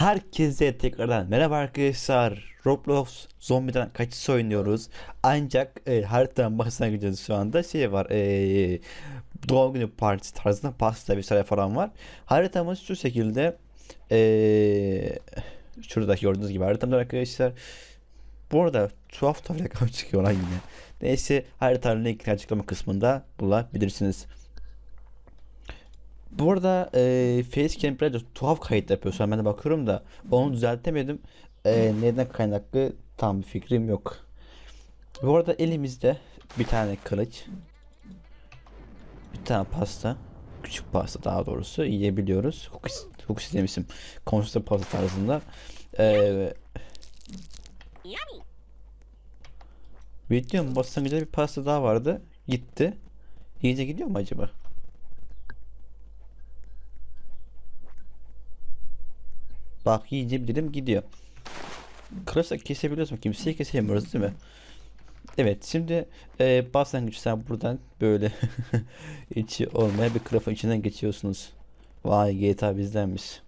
Herkese tekrardan merhaba arkadaşlar. Roblox zombiden kaçış oynuyoruz. Ancak e, haritanın başlangıcında şu anda şey var. E, doğum günü partisi tarzında pasta vesaire falan var. Haritamız şu şekilde. E, şuradaki gördüğünüz gibi haritamda arkadaşlar. Bu arada tuhaf tuhaf rakam çıkıyor lan yine. Neyse haritanın linkini açıklama kısmında bulabilirsiniz. Bu arada e, Facecam biraz tuhaf kayıt yapıyor şu an ben de bakıyorum da onu düzeltemedim. E, neden kaynaklı tam bir fikrim yok. Bu arada elimizde bir tane kılıç. Bir tane pasta. Küçük pasta daha doğrusu yiyebiliyoruz. Hukus, hukus demişim. Konuşta pasta tarzında. E, Yummy. Videonun başlangıcında bir pasta daha vardı. Gitti. İyice gidiyor mu acaba? Bak yiyince bir gidiyor. Kılıçla kesebiliyoruz mu? Kimseyi kesemiyoruz değil mi? Evet şimdi e, başlangıç sen buradan böyle içi olmaya bir kılıfın içinden geçiyorsunuz. Vay GTA bizdenmiş.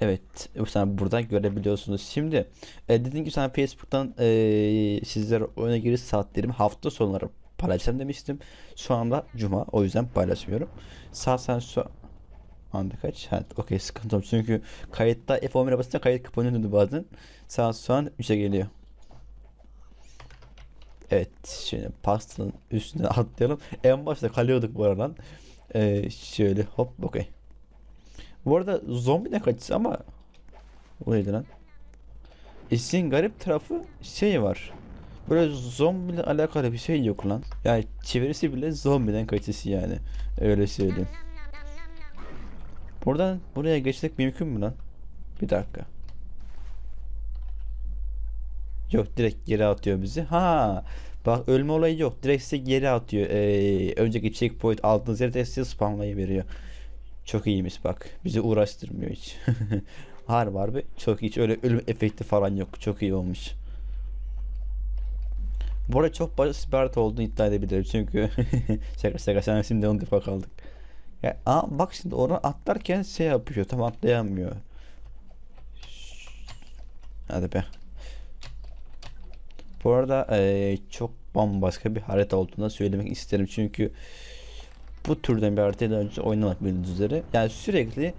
Evet, sen buradan görebiliyorsunuz. Şimdi e, dediğim gibi sen Facebook'tan e, sizlere oyuna giriş saatlerimi hafta sonları paylaşacağım demiştim. Şu anda Cuma, o yüzden paylaşmıyorum. Saat sen şu anda kaç? Ha, okey sıkıntı yok. Çünkü kayıtta F11'e basınca kayıt kapanıyordu bazen. Saat şu an 3'e geliyor. Evet, şimdi pastanın üstüne atlayalım. En başta kalıyorduk bu aradan. E, şöyle hop, okey. Bu arada zombi de kaçısı ama o neydi lan? İşin garip tarafı şey var. Böyle zombiyle alakalı bir şey yok lan. Yani çevirisi bile zombiden kaçısı yani. Öyle söyleyeyim. Buradan buraya geçmek mümkün mü lan? Bir dakika. Yok direkt geri atıyor bizi. Ha, bak ölme olayı yok. Direkt size geri atıyor. Ee, önceki checkpoint aldığınız yerde size spamlayı veriyor. Çok iyiymiş bak. Bizi uğraştırmıyor hiç. Harbi harbi çok hiç öyle ölüm efekti falan yok. Çok iyi olmuş. Bu arada çok basit bir olduğunu iddia edebilirim çünkü şaka şaka sen şimdi 10 defa kaldık. Ya, aa, bak şimdi oradan atlarken şey yapıyor tam atlayamıyor. Hadi be. Bu arada eee, çok bambaşka bir harita olduğunu söylemek isterim çünkü bu türden bir haritayla önce oynamak bildiğiniz üzere yani sürekli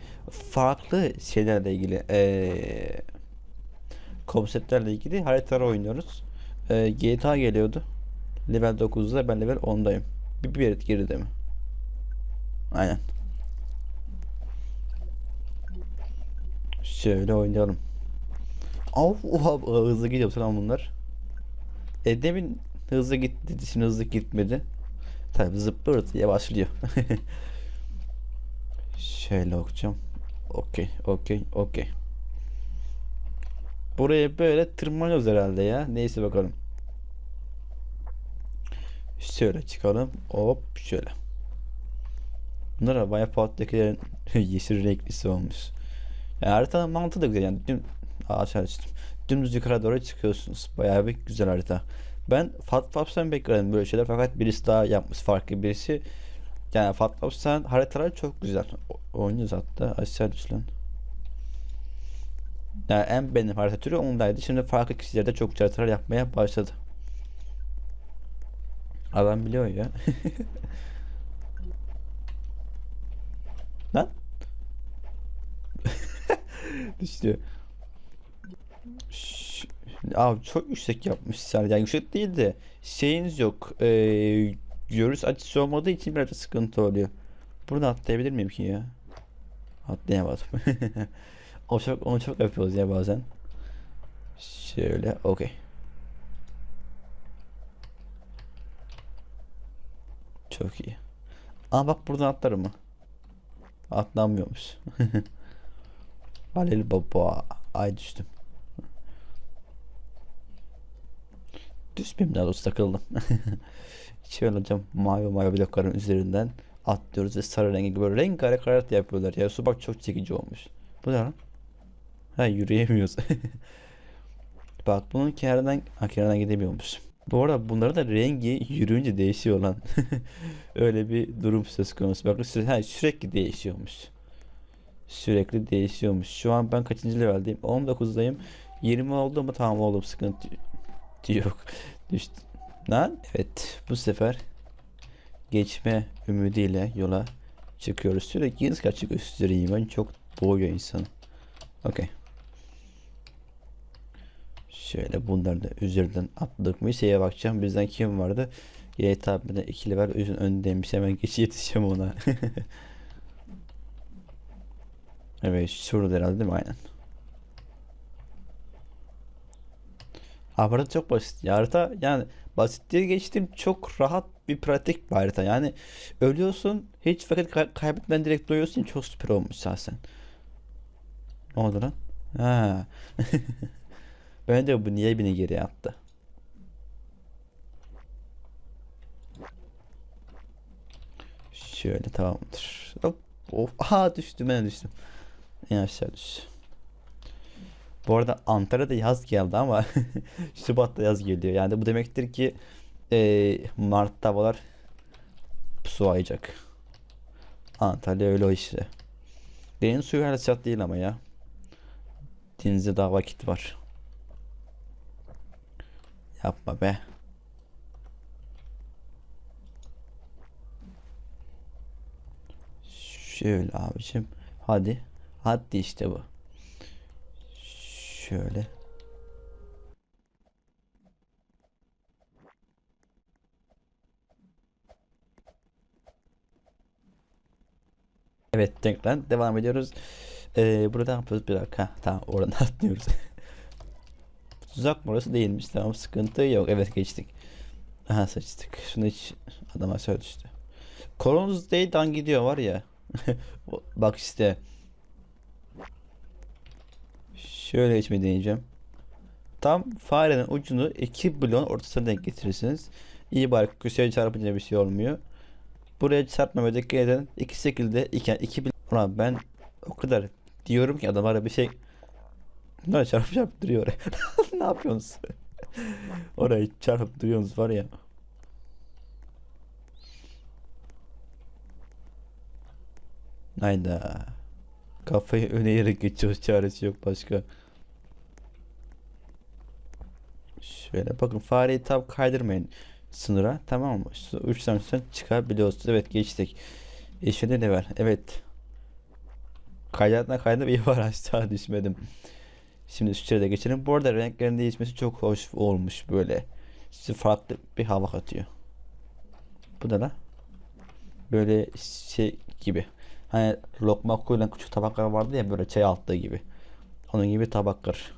farklı şeylerle ilgili eee konseptlerle ilgili haritalar oynuyoruz. Eee, GTA geliyordu. Level 9'da ben level 10'dayım. Bir, bir yere geride mi? Aynen. Şöyle oynayalım. Of oha hızlı gidiyor falan bunlar. E demin hızlı gitti şimdi hızlı gitmedi. Tabi zıplıyor diye başlıyor. Şöyle okuyacağım. Okey, okey, okey. Buraya böyle tırmanıyoruz herhalde ya. Neyse bakalım. Şöyle çıkalım. Hop şöyle. Bunlar bayağı patlakilerin yeşil renklisi olmuş. Yani haritanın mantığı da güzel yani. Düm, aşağı düştüm. Dümdüz yukarı doğru çıkıyorsunuz. Bayağı bir güzel harita. Ben Fat Faps'tan beklerim böyle şeyler fakat birisi daha yapmış farklı birisi. Yani Fat Faps'tan haritalar çok güzel. O- Oynuyoruz hatta aşağı düş lan. Yani en benim harita türü ondaydı. Şimdi farklı kişiler de çok haritalar yapmaya başladı. Adam biliyor ya. Lan. Düştü. Ş- Abi çok yüksek yapmışlar. Yani yüksek değil de şeyiniz yok. Ee, görüş açısı olmadığı için biraz sıkıntı oluyor. Buradan atlayabilir miyim ki ya? Atlayamadım. o çok, onu çok yapıyoruz ya bazen. Şöyle, okey. Çok iyi. Ama bak buradan atlarım mı? Atlanmıyormuş. Halil baba. Ay düştüm. Düşmeyeyim daha doğrusu takıldım. Şöyle hocam mavi mavi blokların üzerinden atlıyoruz ve sarı rengi böyle rengarenk harita yapıyorlar. Ya su bak çok çekici olmuş. Bu ne lan? Ha yürüyemiyoruz. Bak bunun kenarından, ha, kenardan gidemiyormuş. Bu arada bunların da rengi yürüyünce değişiyor lan. Öyle bir durum söz konusu. Bakın sü- ha, sürekli değişiyormuş. Sürekli değişiyormuş. Şu an ben kaçıncı leveldeyim? 19'dayım. 20 oldu mu tamam oğlum sıkıntı yok. Düştü. Lan evet bu sefer geçme ümidiyle yola çıkıyoruz. Sürekli yeni kaç göstereyim. Ben çok boğuyor insanı. Okey. Şöyle bunları da üzerinden atladık mı şeye bakacağım. Bizden kim vardı? GTA 1'de ikili var. Üzün önündeymiş. Hemen geç yetişeceğim ona. evet şurada herhalde değil mi? Aynen. Harita çok basit. Ya harita yani basit diye geçtim. Çok rahat bir pratik bir harita. Yani ölüyorsun. Hiç vakit kay- kaybetmeden direkt doyuyorsun. Çok süper olmuş zaten. Ne oldu lan? Ha. De bu niye beni geriye attı? Şöyle tamamdır. Hop. Of. Aha düştüm ben düştüm. En aşağı düş. Bu arada Antalya'da yaz geldi ama Şubat'ta yaz geliyor. Yani bu demektir ki eee Mart'ta havalar soğuyacak. Antalya öyle o işte. Deniz suyu hala sıcak değil ama ya. Denize daha vakit var. Yapma be. Şöyle abicim. Hadi. Hadi işte bu. Şöyle. Evet tekrar devam ediyoruz. Ee, burada yapıyoruz bir dakika. Tamam oradan atlıyoruz. Tuzak mı orası değilmiş. Tamam sıkıntı yok. Evet geçtik. Aha seçtik. Şunu hiç adam aşağı düştü. Kolonuz Day'dan gidiyor var ya. Bak işte. Şöyle geçmeyi deneyeceğim. Tam farenin ucunu iki bloğun ortasına denk getirirsiniz. İyi bari köşeye çarpınca bir şey olmuyor. Buraya çarpmamaya dikkat edin. İki şekilde iki, iki blo- Ulan ben o kadar diyorum ki adamlara bir şey Bunlar çarpıp çarpıp duruyor oraya. Ne yapıyorsunuz? Orayı çarpıp duruyorsunuz var ya. Hayda. Kafayı öne eğerek geçiyoruz. Çaresi yok başka. Şöyle bakın fareyi tam kaydırmayın sınıra tamam mı? Şu uçtan uçtan çıkabiliyorsunuz. Evet geçtik. Eşede ne var? Evet. Kaydına kaydım iyi var aşağı düşmedim. Şimdi şu de geçelim. Bu arada renklerin değişmesi çok hoş olmuş böyle. Size farklı bir hava katıyor. Bu da ne? Böyle şey gibi. Hani lokma koyulan küçük tabaklar vardı ya böyle çay altlığı gibi. Onun gibi tabaklar.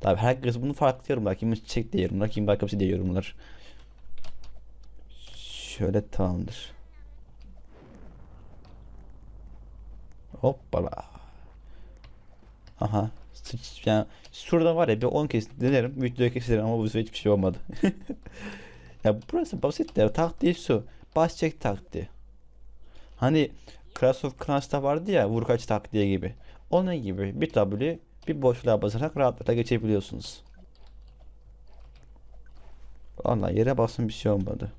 Tabi herkes bunu farklı yorumlar. Kim çiçek diye yorumlar, kim başka bir şey diye yorumlar. Şöyle tamamdır. Hoppala. Aha. Yani şurada var ya bir 10 kez denerim. Videoyu keserim ama bu sefer hiçbir şey olmadı. ya burası basit ya. Taktiği şu. Baş çek taktiği. Hani Clash of Clans'ta vardı ya vurkaç taktiği gibi. Onun gibi bir W bir boşluğa basarak rahatlıkla geçebiliyorsunuz. Allah yere basın bir şey olmadı.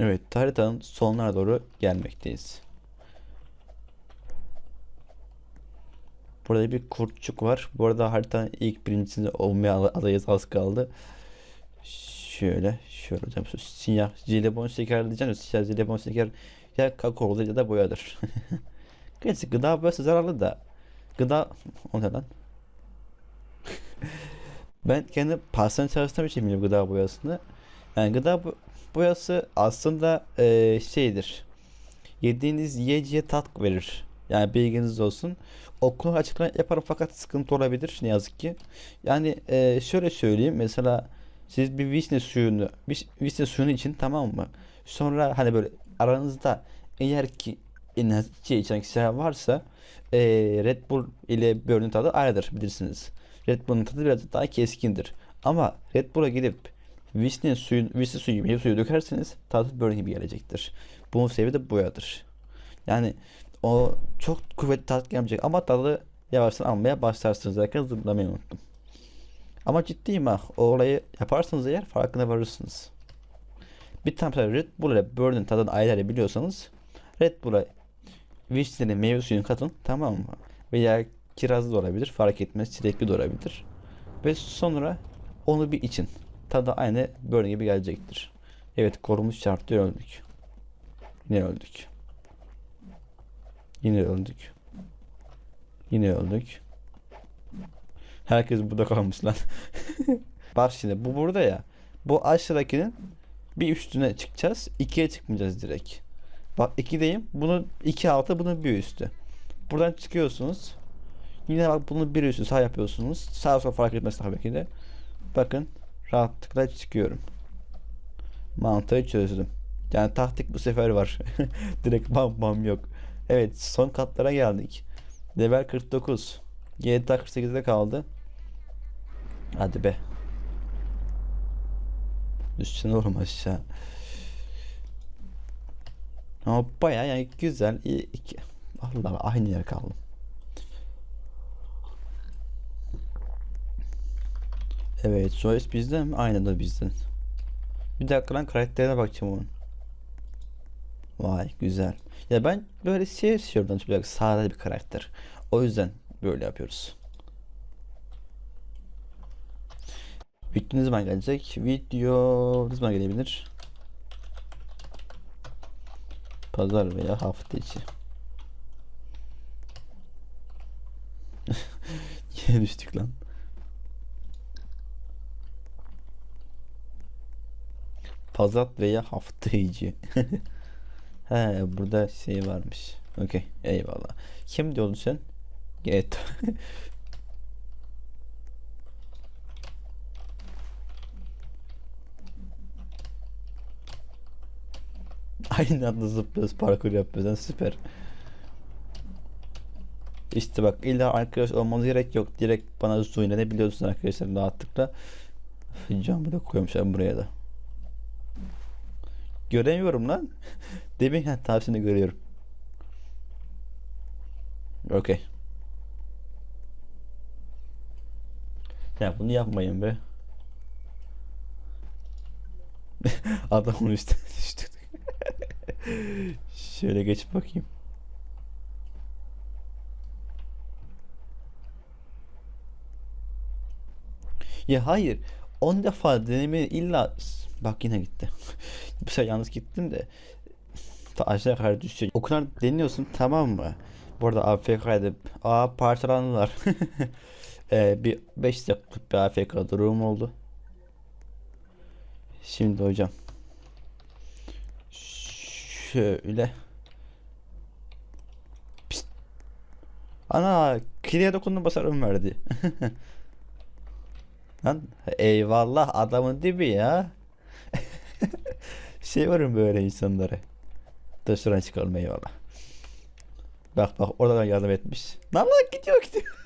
Evet haritanın sonuna doğru gelmekteyiz. Burada bir kurtçuk var. Bu arada haritanın ilk birincisinde olmaya adayız az kaldı. Şöyle şöyle hocam siyah jelibon şeker diyeceğim. Siyah jelibon şeker ya kakaolu ya da boyadır. Gerçi gıda boyası zararlı da gıda o ne lan? ben kendi pastane çalıştığım için biliyorum gıda boyasını. Yani gıda bo- boyası aslında eee, şeydir. Yediğiniz yiyeceğe tat verir. Yani bilginiz olsun. Okul açıklama yaparım fakat sıkıntı olabilir ne yazık ki. Yani eee, şöyle söyleyeyim mesela siz bir vişne suyunu viş- vişne suyunu için tamam mı? Sonra hani böyle aranızda eğer ki en az iki içen kişiler varsa eee, Red Bull ile Burn'un tadı ayrıdır bilirsiniz. Red Bull'un tadı biraz daha keskindir. Ama Red Bull'a gidip vişne suyu, vişne suyu, meyve suyu dökerseniz tadı Burn gibi gelecektir. Bunun sebebi de boyadır. Yani o çok kuvvetli tat gelmeyecek ama tadı yavaştan almaya başlarsınız derken zıplamayı unuttum. Ama ciddiyim ha. O olayı yaparsanız eğer farkına varırsınız. Bir mesela Red Bull ile Burn'un tadını ayrı biliyorsanız Red Bull'a vişneli meyve suyunu katın tamam mı? Veya kirazlı da olabilir fark etmez çilekli de olabilir. Ve sonra onu bir için. Tadı aynı böyle gibi gelecektir. Evet korumuş çarptı öldük. Yine öldük. Yine öldük. Yine öldük. Herkes burada kalmış lan. Bak şimdi bu burada ya. Bu aşağıdakinin bir üstüne çıkacağız. ikiye çıkmayacağız direkt. Bak 2'deyim. Bunu 2 altı bunun bir üstü. Buradan çıkıyorsunuz. Yine bak bunun bir üstü sağ yapıyorsunuz. Sağ sol fark etmez tabii ki de. Bakın rahatlıkla çıkıyorum. Mantığı çözdüm. Yani taktik bu sefer var. Direkt bam bam yok. Evet son katlara geldik. Level 49. GTA 48'de kaldı. Hadi be. Düşsene oğlum aşağı. Ama baya yani güzel. iyi iki. Allah Allah, aynı yer kaldım. Evet, Joyce bizden mi? Aynen da bizden. Bir dakika lan karakterine bakacağım onun. Vay güzel. Ya ben böyle şey istiyorum çocuk sade bir karakter. O yüzden böyle yapıyoruz. Video ne zaman gelecek? Video ne zaman gelebilir? Pazar veya hafta içi. Yine düştük lan. Pazar veya hafta içi. He burada şey varmış. Okey eyvallah. Kim diyordun sen? Evet. Aynı anda zıplıyoruz parkur yapıyoruz. Yani süper. İşte bak illa arkadaş olmanız gerek yok. Direkt bana söylenebiliyorsun arkadaşlar rahatlıkla. Camı da koymuşlar buraya da. Göremiyorum lan. Demin ha tavsiyeni görüyorum. Okey. Ya bunu yapmayın be. Adamın üstüne düştük. Şöyle geç bakayım. Ya hayır. 10 defa deneme illa bak yine gitti. Bir sefer yalnız gittim de ta aşağı yukarı düşecek. O kadar deniyorsun tamam mı? Bu arada AFK'ydı. Aa parçalandılar. ee, bir 5 dakikalık bir AFK durum oldu. Şimdi hocam. Şöyle. Pist. Ana kliye dokundum basarım verdi. Lan eyvallah adamın dibi ya. Seviyorum böyle insanları. Şuradan çıkalım eyvallah. Bak bak oradan yardım etmiş. Lan lan gidiyor gidiyor.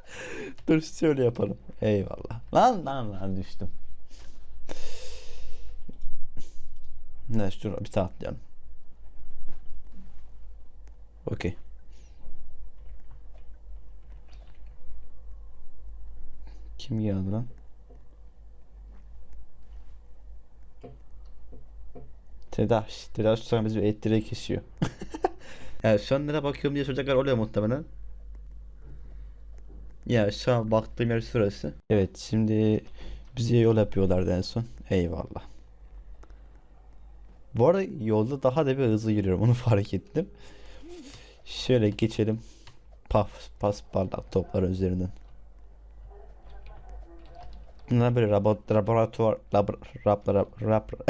Dur şöyle yapalım. Eyvallah. Lan lan lan düştüm. Ne şuraya bir tane atlayalım. Okey. Kim geldi lan? Tedaş. Tedaş sonra bizi elektriğe kesiyor. yani şu an nereye bakıyorum diye soracaklar oluyor muhtemelen. Ya şu an baktığım yer şurası. Evet şimdi bize yol yapıyorlardı en son. Eyvallah. Bu arada yolda daha da bir hızlı yürüyorum onu fark ettim. Şöyle geçelim. Paf pas parlak toplar üzerinden. Bunlar böyle rabot, laboratuvar lab, rap, rap, rap,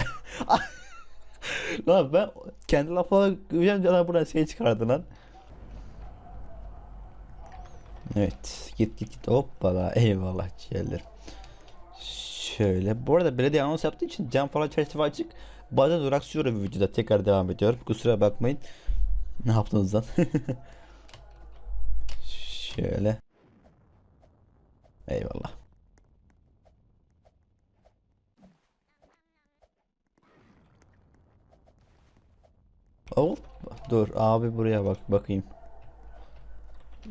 Lan ben kendi lafıma güven cana buradan şey çıkardı lan. Evet git git git hoppala eyvallah ciğerlerim. Şöyle bu arada belediye anons yaptığı için cam falan çerçeve açık. Bazen duraksıyorum videoda tekrar devam ediyorum. Kusura bakmayın. Ne yaptınız lan? Şöyle. Eyvallah. Hop. Dur abi buraya bak bakayım.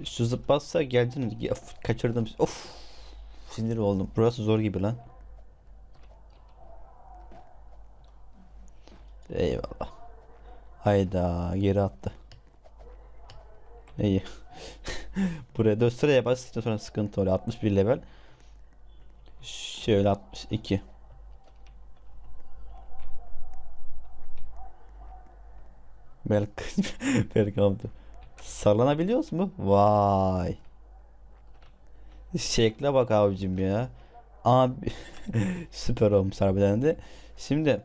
Şu zıplatsa geldin? Of, kaçırdım. Of. Sinir oldum. Burası zor gibi lan. Eyvallah. Hayda geri attı. İyi. Buraya 4 sıra yaparsın sonra sıkıntı oluyor. 61 level. Şöyle 62. Belki belki oldu. Sallanabiliyoruz mu? Vay. Şekle bak abicim ya. Abi süper olmuş harbiden de. Şimdi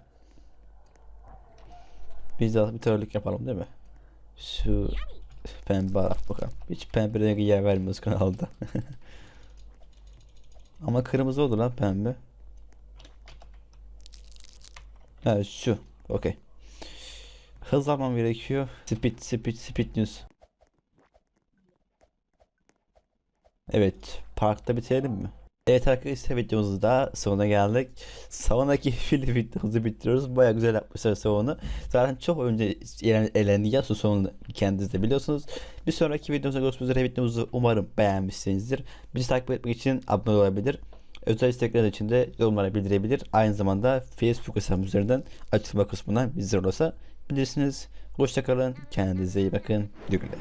biz de bir törlük yapalım değil mi? Şu pembe bak bakalım. Hiç pembe rengi yer vermiyoruz kanalda. Ama kırmızı oldu lan pembe. Evet şu. Okey. Hız almam gerekiyor. Speed, speed, speed news. Evet, parkta bitirelim mi? Evet arkadaşlar videomuzun da sonuna geldik. Savunaki film videomuzu bitiriyoruz. Baya güzel yapmışlar savunu. Zaten çok önce eğlendik ya sonunu kendiniz de biliyorsunuz. Bir sonraki videomuzda görüşmek üzere videomuzu umarım beğenmişsinizdir. Bizi takip etmek için abone olabilir. Özel istekler için de yorumlara bildirebilir. Aynı zamanda Facebook hesabımız üzerinden açıklama kısmından bizler olursa bilirsiniz. Hoşçakalın. Kendinize iyi bakın. Güle güle.